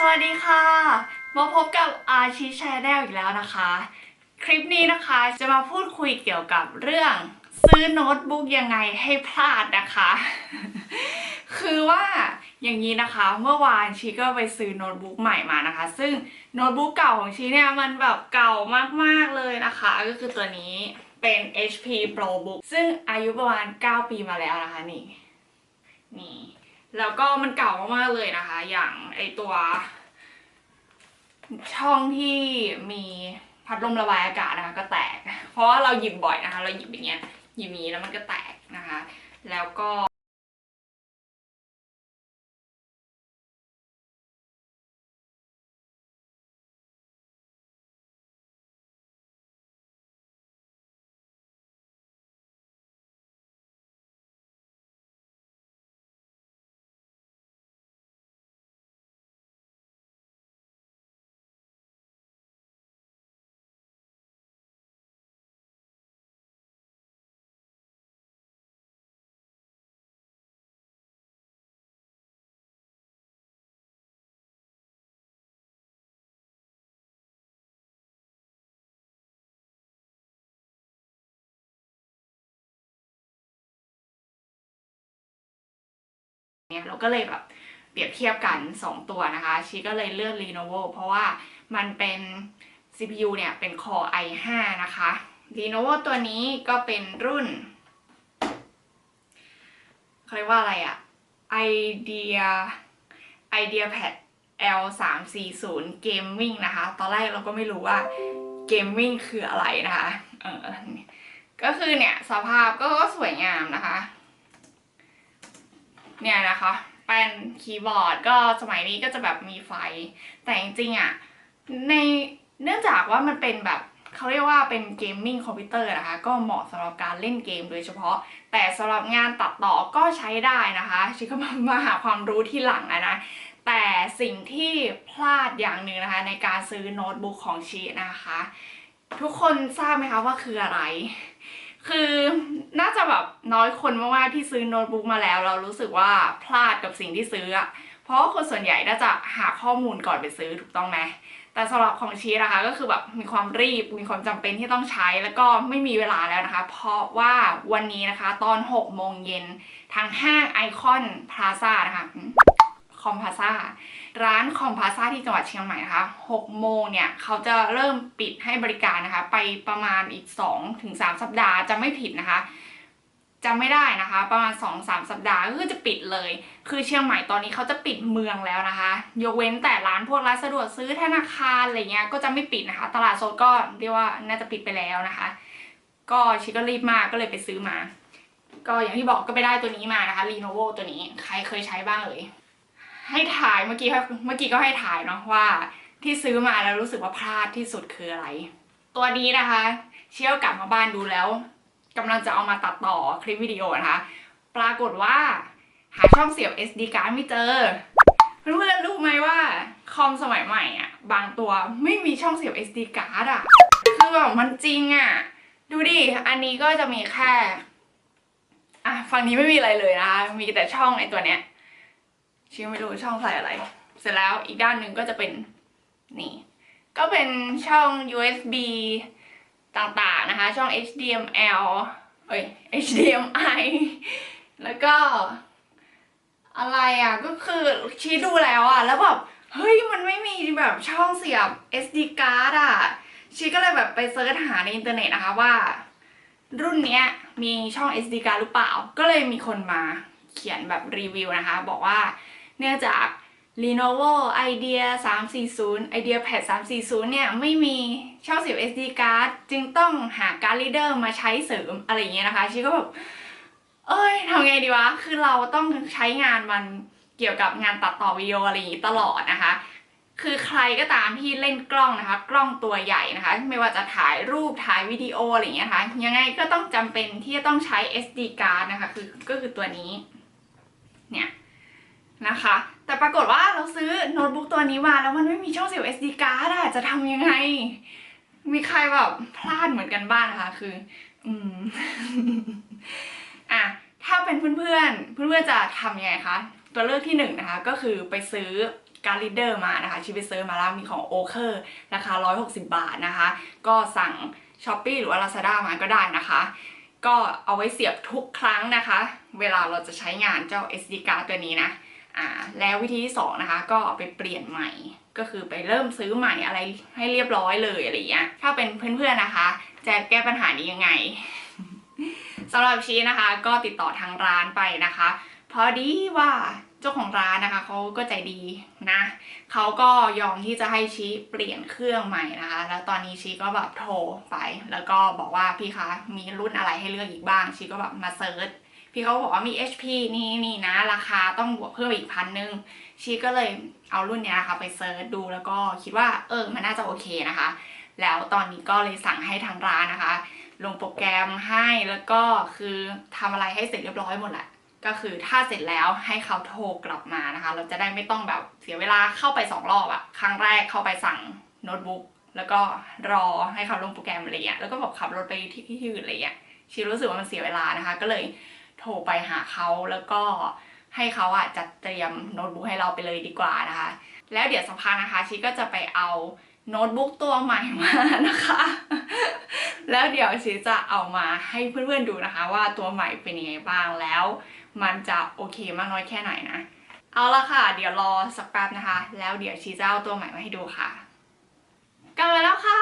สวัสดีค่ะ มาพบกับอาชีชแนลอีกแล้วนะคะ คลิปนี้นะคะจะมาพูดคุยเกี่ยวกับเรื่อง ซื้อโน้ตบุ๊กยังไงให้พลาดนะคะ คือว่าอย่างนี้นะคะ เมื่อวานชีก็ไปซื้อโน้ตบุ๊กใหม่มานะคะ ซึ่งโน้ตบุ๊กเก่าของชีเนี่ยมันแบบเก่ามากๆเลยนะคะ ก็คือตัวนี้เป็น HP ProBook ซึ่งอายุประมาณ 9 ปีมาแล้วนะคะนี่นี่ แล้วก็มันเก่ามากๆเลยนะคะ อย่างไอตัวช่องที่มีพัดลมระบายอากาศนะคะ ก็แตก เพราะว่าเราหยิบบ่อยนะคะ เราหยิบอย่างเงี้ยหยิบนี้แล้วมันก็แตกนะคะ แล้วก็ เนี่ยเราก็เลยแบบเปรียบเทียบกัน 2 ตัวนะคะ ชีก็เลยเลือก Lenovo เพราะว่ามันเป็น CPU เนี่ยเป็น Core i5 นะคะ Lenovo ตัวนี้ก็เป็นรุ่นเขาเรียกว่าอะไรอะ Idea IdeaPad L 3 4 0 Gaming นะคะ ตอนแรกเราก็ไม่รู้ว่า Gaming คืออะไรนะคะ เออ ก็คือเนี่ย สภาพก็สวยงามนะคะ เนี่ยนะคะเป็นคีย์บอร์ดก็สมัยนี้ก็จะแบบมีไฟ แต่จริงๆอะในเนื่องจากว่ามันเป็นแบบเขาเรียกว่าเป็นเกมมิ่งคอมพิวเตอร์นะคะ ก็เหมาะสำหรับการเล่นเกมโดยเฉพาะ แต่สำหรับงานตัดต่อก็ใช้ได้นะคะชิคก็มามาหาความรู้ที่หลังอะนะแต่สิ่งที่พลาดอย่างหนึ่งนะคะ ในการซื้อโน้ตบุ๊กของชีนะคะ ทุกคนทราบไหมคะว่าคืออะไร คือน่าจะแบบน้อยคนมากๆที่ซื้อโน้ตบุ๊กมาแล้ว เรารู้สึกว่าพลาดกับสิ่งที่ซื้ออะเพราะคนส่วนใหญ่น่าจะหาข้อมูลก่อนไปซื้อถูกต้องไหมแต่สำหรับของชีนะคะก็คือแบบมีความรีบมีความจำเป็นที่ต้องใช้แล้วก็ไม่มีเวลาแล้วนะคะ เพราะว่าวันนี้นะคะตอน6โมงเย็นทางห้างไอคอนพลาซ่านะคะ คอมพาซาร้านคอมพาซาที่จังหวัดเชียงใหม่นะคะ6โมงเนี่ยเขาจะเริ่มปิดให้บริการนะคะ ไปประมาณอีก2ถึง3สัปดาห์จะไม่ผิดนะคะจำไม่ได้นะคะ ประมาณ 2-3 สัปดาห์ก็คือจะปิดเลย คือเชียงใหม่ตอนนี้เขาจะปิดเมืองแล้วนะคะ ยกเว้นแต่ร้านพวกร้านสะดวกซื้อธนาคารอะไรเงี้ยก็จะไม่ปิดนะคะ ตลาดสดก็เรียกว่าน่าจะปิดไปแล้วนะคะ ก็ชิคก็รีบมากก็เลยไปซื้อมา ก็อย่างที่บอกก็ไปได้ตัวนี้มานะคะ Lenovo ตัวนี้ใครเคยใช้บ้างเอ่ย ให้ถ่ายเมื่อกี้เมื่อกี้ก็ให้ถ่ายเนาะว่า ที่ซื้อมาแล้วรู้สึกว่าพลาดที่สุดคืออะไร ตัวนี้นะคะ เชี่ยวกลับมาบ้านดูแล้วกำลังจะเอามาตัดต่อคลิปวิดีโอนะคะ ปรากฏว่า หาช่องเสียบ SD card ไม่เจอเพื่อนรู้ไหมว่าคอมสมัยใหม่อะ บางตัวไม่มีช่องเสียบ SD card อะคือแบบมันจริงอะ ดูดิ อันนี้ก็จะมีแค่ อะฝั่งนี้ไม่มีอะไรเลยนะคะมีแต่ช่องไอ้ตัวเนี้ย ชิวไม่รู้ช่องใส่อะไร เสร็จแล้วอีกด้านหนึ่งก็จะเป็นนี่ ก็เป็นช่อง USB ต่างๆนะคะ ช่อง HDML เอ้ย HDMI แล้วก็อะไรอะ ก็คือชี้ดูแล้วอะ แล้วแบบ เฮ้ย มันไม่มีแบบช่องเสียบ SD card อะ ชีก็เลยแบบไปเซิร์ชหาในอินเทอร์เน็ตนะคะว่า รุ่นเนี้ยมีช่อง SD card หรือเปล่า ก็เลยมีคนมาเขียนแบบรีวิวนะคะ บอกว่า เนื่องจาก Lenovo Idea 340 IdeaPad 340 เนี่ย ไม่มีช่องเสียบ SD card จึงต้องหาการ์ดรีเดอร์มาใช้เสริมอะไรอย่างเงี้ยนะคะชีก็แบบเอ้ยทำไงดีวะ คือเราต้องใช้งานมันเกี่ยวกับงานตัดต่อวิดีโออะไรอย่างงี้ตลอดนะคะ คือใครก็ตามที่เล่นกล้องนะคะ กล้องตัวใหญ่นะคะ ไม่ว่าจะถ่ายรูปถ่ายวิดีโออะไรอย่างเงี้ยนะคะ ยังไงก็ต้องจำเป็นที่จะต้องใช้ SD card นะคะ คือก็คือตัวนี้ เนี่ย นะคะ แต่ปรากฏว่าเราซื้อโน้ตบุ๊กตัวนี้มาแล้วมันไม่มีช่องเสียบ SD card อะจะทำยังไง มีใครแบบพลาดเหมือนกันบ้างนะคะคือ อืมอะถ้าเป็นเพื่อนๆ เพื่อนๆจะทำยังไงคะ ตัวเลือกที่หนึ่งนะคะ ก็คือไปซื้อการ์ดลีดเดอร์มานะคะชีไปซื้อมาแล้วมีของโอเคอร์ราคา 160 บาทนะคะ ก็สั่ง s h อ p e e หรือว่า Lazada มาก็ได้นะคะ ก็เอาไว้เสียบทุกครั้งนะคะ เวลาเราจะใช้งานเจ้า SD card ตัวนี้นะ อ่าแล้ววิธีที่สองนะคะก็เอาไปเปลี่ยนใหม่ก็คือไปเริ่มซื้อใหม่อะไรให้เรียบร้อยเลยอะไรอย่างเงี้ยถ้าเป็นเพื่อนๆนะคะ จะแก้ปัญหานี้ยังไงสำหรับชีนะคะ ก็ติดต่อทางร้านไปนะคะพอดีว่าเจ้าของร้านนะคะเขาก็ใจดีนะเขาก็ยอมที่จะให้ชีเปลี่ยนเครื่องใหม่นะคะ แล้วตอนนี้ชีก็แบบโทรไป แล้วก็บอกว่าพี่คะมีรุ่นอะไรให้เลือกอีกบ้างชีก็แบบมาเซิร์ช พี่เขาบอกว่ามี HP นี่นี่นะ ราคาต้องบวกเพิ่มอีกพันหนึ่งชีก็เลยเอารุ่นเนี้ยนะคะไปเซิร์ชดูแล้วก็คิดว่าเออมันน่าจะโอเคนะคะ แล้วตอนนี้ก็เลยสั่งให้ทางร้านนะคะ ลงโปรแกรมให้แล้วก็คือทำอะไรให้เสร็จเรียบร้อยหมดแหละก็คือถ้าเสร็จแล้วให้เขาโทรกลับมานะคะ เราจะได้ไม่ต้องแบบเสียเวลาเข้าไปสองรอบอะครั้งแรกเข้าไปสั่งโน้ตบุ๊กแล้วก็รอให้เขาลงโปรแกรมอะไรเงี้ยแล้วก็แบบขับรถไปที่ที่อื่นอะไรเงี้ยชีรู้สึกว่ามันเสียเวลานะคะ ก็เลย โทรไปหาเขาแล้วก็ให้เขาอะจัดเตรียมโน้ตบุ๊กให้เราไปเลยดีกว่านะคะ แล้วเดี๋ยวสักพักนะคะชีก็จะไปเอาโน้ตบุ๊กตัวใหม่มานะคะ แล้วเดี๋ยวชีจะเอามาให้เพื่อนๆดูนะคะ ว่าตัวใหม่เป็นยังไงบ้างแล้ว มันจะโอเคมากน้อยแค่ไหนนะ เอาละค่ะ เดี๋ยวรอสักแป๊บนะคะ แล้วเดี๋ยวชีจะเอาตัวใหม่มาให้ดูค่ะกลับมาแล้วค่ะ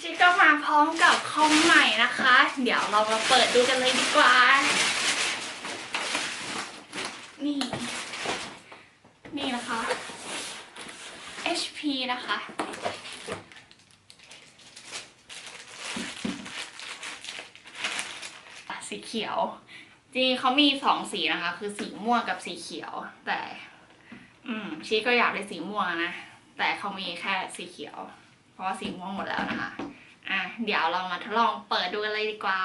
ชีก็มาพร้อมกับคอมใหม่นะคะ เดี๋ยวเรามาเปิดดูกันเลยดีกว่า นี่ นี่นะคะ HP นะคะ สีเขียว จริงเขามีสองสีนะคะ คือสีม่วงกับสีเขียว แต่ อืมชีก็อยากได้สีม่วงนะ แต่เขามีแค่สีเขียว เพราะว่าสีม่วงหมดแล้วนะคะ อะเดี๋ยวเรามาทดลองเปิดดูกันเลยดีกว่า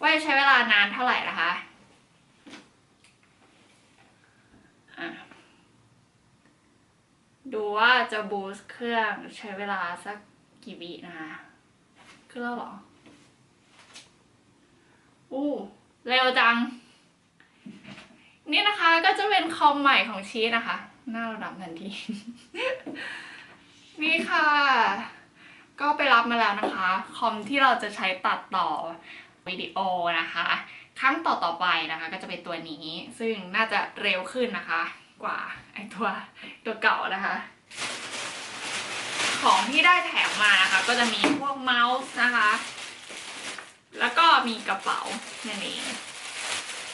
ว่าใช้เวลานานเท่าไหร่นะคะอะดูว่าจะบูสต์เครื่องใช้เวลาสักกี่วินะคะ ขึ้นแล้วหรอ อู้เร็วจัง นี่นะคะก็จะเป็นคอมใหม่ของชีสนะคะ หน้าระดับทันที นี่ค่ะ ก็ไปรับมาแล้วนะคะ คอมที่เราจะใช้ตัดต่อวิดีโอนะคะ ครั้งต่อต่อไปนะคะ ก็จะเป็นตัวนี้ ซึ่งน่าจะเร็วขึ้นนะคะ กว่าไอตัวตัวเก่านะคะ ของที่ได้แถมมานะคะ ก็จะมีพวกเมาส์นะคะ แล้วก็มีกระเป๋านั่นเอง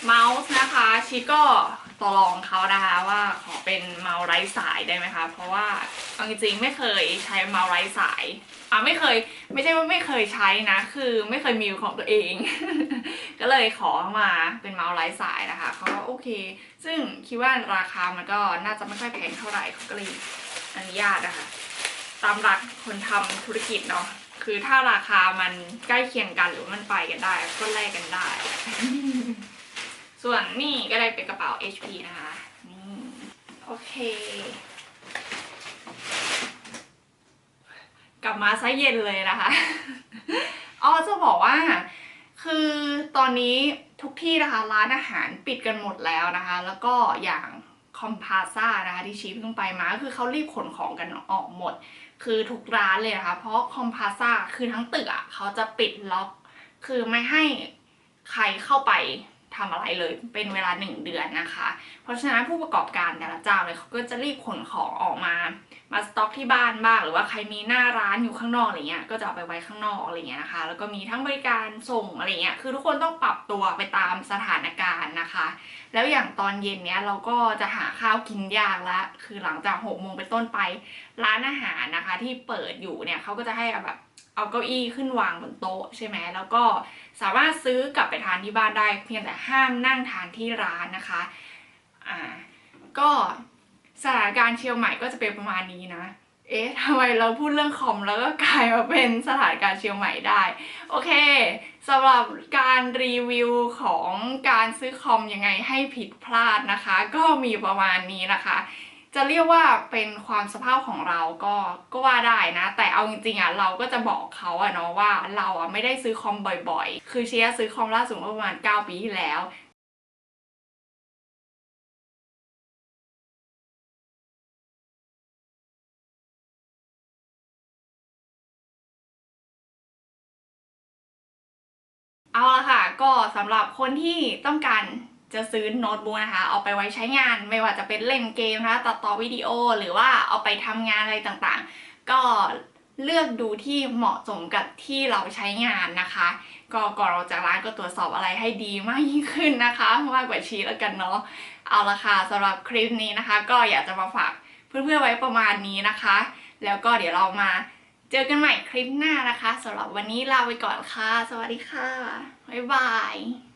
เมาส์นะคะชิก็ต่อรองเขานะคะว่าขอเป็นเมาส์ไร้สายได้ไหมคะ เพราะว่าเอาจริงๆไม่เคยใช้เมาส์ไร้สายอะไม่เคยไม่ใช่ว่าไม่เคยใช้นะ คือไม่เคยมีของตัวเอง ก็เลยขอมาเป็นเมาส์ไร้สายนะคะเขาก็โอเค ซึ่งคิดว่าราคามันก็น่าจะไม่ค่อยแพงเท่าไหร่เขาก็เลยอนุญาตนะคะ ตามหลักคนทำธุรกิจเนาะ คือถ้าราคามันใกล้เคียงกันหรือมันไปกันได้ก็แลกกันได้ ส่วนนี่ก็ได้เป็นกระเป๋า HP นะคะ นี่ โอเค กลับมาซะเย็นเลยนะคะ อ๋อจะบอกว่า คือตอนนี้ทุกที่นะคะ ร้านอาหารปิดกันหมดแล้วนะคะ แล้วก็อย่างคอมพาซ่านะคะที่ชีพเพิ่งไปมาก็คือเขารีบขนของกันออกหมด คือทุกร้านเลยนะคะ เพราะคอมพาซ่าคือทั้งตึกอะเขาจะปิดล็อก คือไม่ให้ใครเข้าไป ทำอะไรเลยเป็นเวลาหนึ่งเดือนนะคะ เพราะฉะนั้นผู้ประกอบการแต่ละเจ้าเลยเขาก็จะรีบขนของออกมา มาสต็อกที่บ้านบ้างหรือว่าใครมีหน้าร้านอยู่ข้างนอกอะไรเงี้ยก็จะเอาไปไว้ข้างนอกอะไรเงี้ยนะคะ แล้วก็มีทั้งบริการส่งอะไรเงี้ยคือทุกคนต้องปรับตัวไปตามสถานการณ์นะคะ แล้วอย่างตอนเย็นเนี้ยเราก็จะหาข้าวกินยากละคือหลังจากหกโมงเป็นต้นไปร้านอาหารนะคะ ที่เปิดอยู่เนี่ยเขาก็จะให้อาแบบ เอาเก้าอี้ขึ้นวางบนโต๊ะใช่ไหมแล้วก็สามารถซื้อกลับไปทานที่บ้านได้ เพียงแต่ห้ามนั่งทานที่ร้านนะคะอ่าก็สถานการณ์เชียงใหม่ก็จะเป็นประมาณนี้นะ เอ๊ะทำไมเราพูดเรื่องคอมแล้วก็กลายมาเป็นสถานการณ์เชียงใหม่ได้ โอเคสำหรับการรีวิวของการซื้อคอมยังไงให้ผิดพลาดนะคะ ก็มีประมาณนี้นะคะ จะเรียกว่าเป็นความสภาพของเราก็ก็ว่าได้นะ แต่เอาจริงๆอะเราก็จะบอกเขาอะเนาะว่าเราอะไม่ได้ซื้อคอมบ่อยๆ คือเชียร์ซื้อคอมล่าสุดประมาณ 9 ปีที่แล้วเอาละค่ะ ก็สำหรับคนที่ต้องการ จะซื้อโน้ตบุ๊กนะคะ เอาไปไว้ใช้งานไม่ว่าจะเป็นเล่นเกมนะคะตัดต่อวิดีโอหรือว่าเอาไปทำงานอะไรต่างๆ ก็เลือกดูที่เหมาะสมกับที่เราใช้งานนะคะ ก็ก่อนเราจากร้านก็ตรวจสอบอะไรให้ดีมากยิ่งขึ้นนะคะมากกว่าชี้แล้วกันเนาะเอาละค่ะสำหรับคลิปนี้นะคะ ก็อยากจะมาฝากเพื่อนๆไว้ประมาณนี้นะคะ แล้วก็เดี๋ยวเรามาเจอกันใหม่คลิปหน้านะคะสำหรับวันนี้ลาไปก่อนค่ะ สวัสดีค่ะ บ๊ายบาย